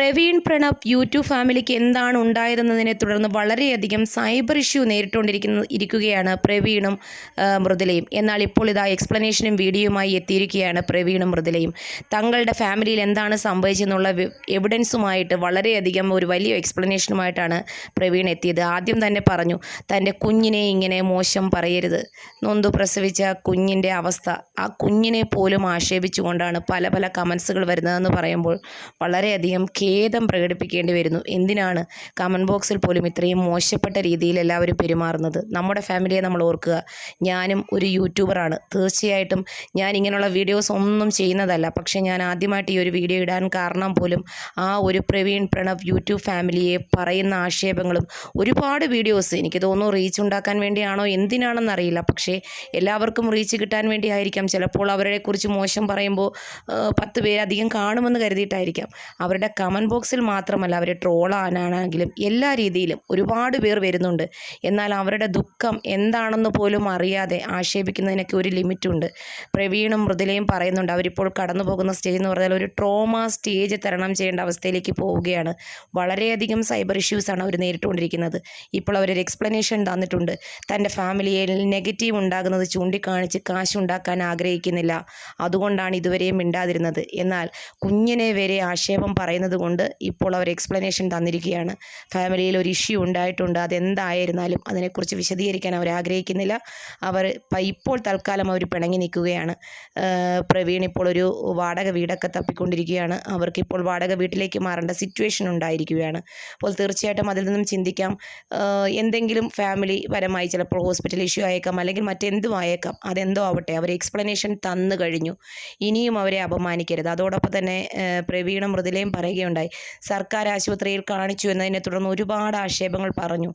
Praveen Pranab YouTube ഫാമിലിക്ക് എന്താണ് ഉണ്ടായതെന്നതിനെ തുടർന്ന് വളരെയധികം സൈബർ ഇഷ്യൂ നേരിട്ടുകൊണ്ടിരിക്കുന്ന ഇരിക്കുകയാണ് പ്രവീണും മൃദുലയും. എന്നാൽ ഇപ്പോൾ ഇതാ എക്സ്പ്ലനേഷനും വീഡിയോയുമായി എത്തിയിരിക്കുകയാണ് പ്രവീണും മൃദുലയും. തങ്ങളുടെ ഫാമിലിയിൽ എന്താണ് സംഭവിച്ചെന്നുള്ള എവിഡൻസുമായിട്ട് വളരെയധികം ഒരു വലിയ എക്സ്പ്ലനേഷനുമായിട്ടാണ് പ്രവീൺ എത്തിയത്. ആദ്യം തന്നെ പറഞ്ഞു തന്റെ കുഞ്ഞിനെ ഇങ്ങനെ മോശം പറയരുത്. നൊന്തു പ്രസവിച്ച കുഞ്ഞിന്റെ അവസ്ഥ ആ കുഞ്ഞിനെ പോലും ആക്ഷേപിച്ചുകൊണ്ടാണ് പല പല കമൻസുകൾ വരുന്നതെന്ന് പറയുമ്പോൾ വളരെയധികം ഖേദം പ്രകടിപ്പിക്കേണ്ടി വരുന്നു. എന്തിനാണ് കമന്റ് ബോക്സിൽ പോലും ഇത്രയും മോശപ്പെട്ട രീതിയിൽ എല്ലാവരും പെരുമാറുന്നത്? നമ്മുടെ ഫാമിലിയെ നമ്മൾ ഓർക്കുക. ഞാനും ഒരു യൂട്യൂബറാണ് തീർച്ചയായിട്ടും ഞാൻ ഇങ്ങനെയുള്ള വീഡിയോസ് ഒന്നും ചെയ്യുന്നതല്ല. പക്ഷേ ഞാൻ ആദ്യമായിട്ട് ഈ ഒരു വീഡിയോ ഇടാൻ കാരണം പോലും ആ ഒരു പ്രവീൺ പ്രണവ് യൂട്യൂബ് ഫാമിലിയെ പറയുന്ന ആക്ഷേപങ്ങളും ഒരുപാട് വീഡിയോസ് എനിക്ക് തോന്നുന്നു റീച്ച് ഉണ്ടാക്കാൻ വേണ്ടിയാണോ? എന്തിനാണെന്നറിയില്ല പക്ഷേ എല്ലാവർക്കും റീച്ച് കിട്ടാൻ വേണ്ടി ആയിരിക്കാം ചിലപ്പോൾ അവരെക്കുറിച്ച് മോശം പറയുമ്പോൾ പത്ത് പേരധികം കാണുമെന്ന് കരുതിയിട്ടായിരിക്കാം. അവരുടെ കമന്റ് ബോക്സിൽ മാത്രമല്ല അവരെ ട്രോളാനാണെങ്കിലും എല്ലാ രീതിയിലും ഒരുപാട് പേർ വരുന്നുണ്ട്. എന്നാൽ അവരുടെ ദുഃഖം എന്താണെന്ന് പോലും അറിയാതെ ആക്ഷേപിക്കുന്നതിനൊക്കെ ഒരു ലിമിറ്റുണ്ട്. പ്രവീണും മൃദുലയും പറയുന്നുണ്ട് അവരിപ്പോൾ കടന്നു പോകുന്ന സ്റ്റേജ് എന്ന് പറഞ്ഞാൽ ഒരു ട്രോമ സ്റ്റേജ് തരണം ചെയ്യേണ്ട അവസ്ഥയിലേക്ക് പോവുകയാണ്. വളരെയധികം സൈബർ ഇഷ്യൂസാണ് അവർ നേരിട്ടുകൊണ്ടിരിക്കുന്നത്. ഇപ്പോൾ അവരൊരു എക്സ്പ്ലനേഷൻ തന്നിട്ടുണ്ട്. തന്റെ ഫാമിലിയിൽ നെഗറ്റീവ് ഉണ്ടാകുന്നത് ചൂണ്ടിക്കാണിച്ച് കാശുണ്ടാക്കാൻ ആഗ്രഹിക്കുന്നില്ല. അതുകൊണ്ടാണ് ഇതുവരെയും മിണ്ടാതിരുന്നത്. എന്നാൽ കുഞ്ഞിനെ വരെ ആക്ഷേപം പറയുന്നത് കൊണ്ട് ഇപ്പോൾ അവർ എക്സ്പ്ലനേഷൻ തന്നിരിക്കുകയാണ്. ഫാമിലിയിൽ ഒരു ഇഷ്യൂ ഉണ്ടായിട്ടുണ്ട്. അതെന്തായിരുന്നാലും അതിനെക്കുറിച്ച് വിശദീകരിക്കാൻ അവർ ആഗ്രഹിക്കുന്നില്ല. അവർ ഇപ്പോൾ തൽക്കാലം അവർ പിണങ്ങി നിൽക്കുകയാണ്. പ്രവീൺ ഇപ്പോൾ ഒരു വാടക വീടൊക്കെ തപ്പിക്കൊണ്ടിരിക്കുകയാണ്. അവർക്കിപ്പോൾ വാടക വീട്ടിലേക്ക് മാറേണ്ട സിറ്റുവേഷൻ ഉണ്ടായിരിക്കുകയാണ്. അപ്പോൾ തീർച്ചയായിട്ടും അതിൽ നിന്നും ചിന്തിക്കാം. എന്തെങ്കിലും ഫാമിലി പരമായി ചിലപ്പോൾ ഹോസ്പിറ്റൽ ഇഷ്യൂ ആയേക്കാം അല്ലെങ്കിൽ മറ്റെന്തും ആയേക്കാം. അതെന്തോ ആവട്ടെ അവർ എക്സ്പ്ലനേഷൻ തന്നു കഴിഞ്ഞു. ഇനിയും അവരെ അപമാനിക്കരുത്. അതോടൊപ്പം തന്നെ പ്രവീണ മൃദുലയും പറയുകയുണ്ടായി. സർക്കാർ ആശുപത്രിയിൽ കാണിച്ചു എന്നതിനെ തുടർന്ന് ഒരുപാട് ആക്ഷേപങ്ങൾ പറഞ്ഞു.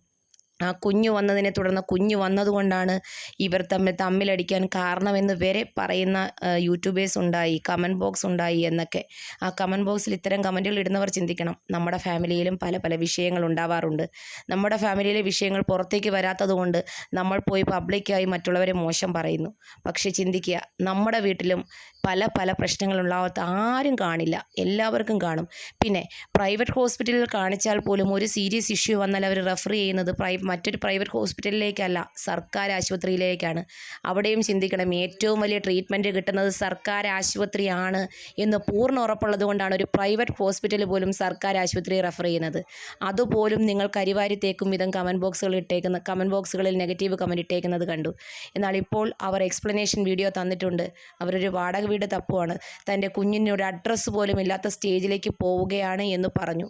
ആ കുഞ്ഞു വന്നതിനെ തുടർന്ന് കുഞ്ഞു വന്നതുകൊണ്ടാണ് ഇവർ തമ്മിൽ തമ്മിലടിക്കാൻ കാരണമെന്ന് വരെ പറയുന്ന യൂട്യൂബേഴ്സ് ഉണ്ടായി കമന്റ് ബോക്സ് ഉണ്ടായി എന്നൊക്കെ. ആ കമന്റ് ബോക്സിൽ ഇത്തരം കമന്റുകൾ ഇടുന്നവർ ചിന്തിക്കണം. നമ്മുടെ ഫാമിലിയിലും പല പല വിഷയങ്ങൾ ഉണ്ടാവാറുണ്ട്. നമ്മുടെ ഫാമിലിയിലെ വിഷയങ്ങൾ പുറത്തേക്ക് വരാത്തതുകൊണ്ട് നമ്മൾ പോയി പബ്ലിക്കായി മറ്റുള്ളവരെ മോശം പറയുന്നു. പക്ഷേ ചിന്തിക്കുക നമ്മുടെ വീട്ടിലും പല പല പ്രശ്നങ്ങളുണ്ടാവാത്ത ആരും കാണില്ല. എല്ലാവർക്കും കാണും. പിന്നെ പ്രൈവറ്റ് ഹോസ്പിറ്റലിൽ കാണിച്ചാൽ പോലും ഒരു സീരിയസ് ഇഷ്യൂ വന്നാൽ അവർ റെഫർ ചെയ്യുന്നത് പ്രൈ മറ്റൊരു പ്രൈവറ്റ് ഹോസ്പിറ്റലിലേക്കല്ല സർക്കാർ ആശുപത്രിയിലേക്കാണ്. അവിടെയും ചിന്തിക്കണം ഏറ്റവും വലിയ ട്രീറ്റ്മെന്റ് കിട്ടുന്നത് സർക്കാർ ആശുപത്രിയാണ് എന്ന് പൂർണ ഉറപ്പുള്ളത് കൊണ്ടാണ് ഒരു പ്രൈവറ്റ് ഹോസ്പിറ്റൽ പോലും സർക്കാർ ആശുപത്രി റെഫർ ചെയ്യുന്നത്. അതുപോലും നിങ്ങൾ കരിവാരി തേക്കും വിധം കമന്റ് ബോക്സുകൾ ഇട്ടേക്കുന്ന കമന്റ് ബോക്സുകളിൽ നെഗറ്റീവ് കമന്റ് ഇട്ടേക്കുന്നത് കണ്ടു. എന്നാൽ ഇപ്പോൾ അവർ എക്സ്പ്ലനേഷൻ വീഡിയോ തന്നിട്ടുണ്ട്. അവരൊരു വാടക വീട് തപ്പുവാണ്. തന്റെ കുഞ്ഞിന് ഒരു അഡ്രസ്സ് പോലും ഇല്ലാത്ത സ്റ്റേജിലേക്ക് പോവുകയാണ് എന്ന് പറഞ്ഞു.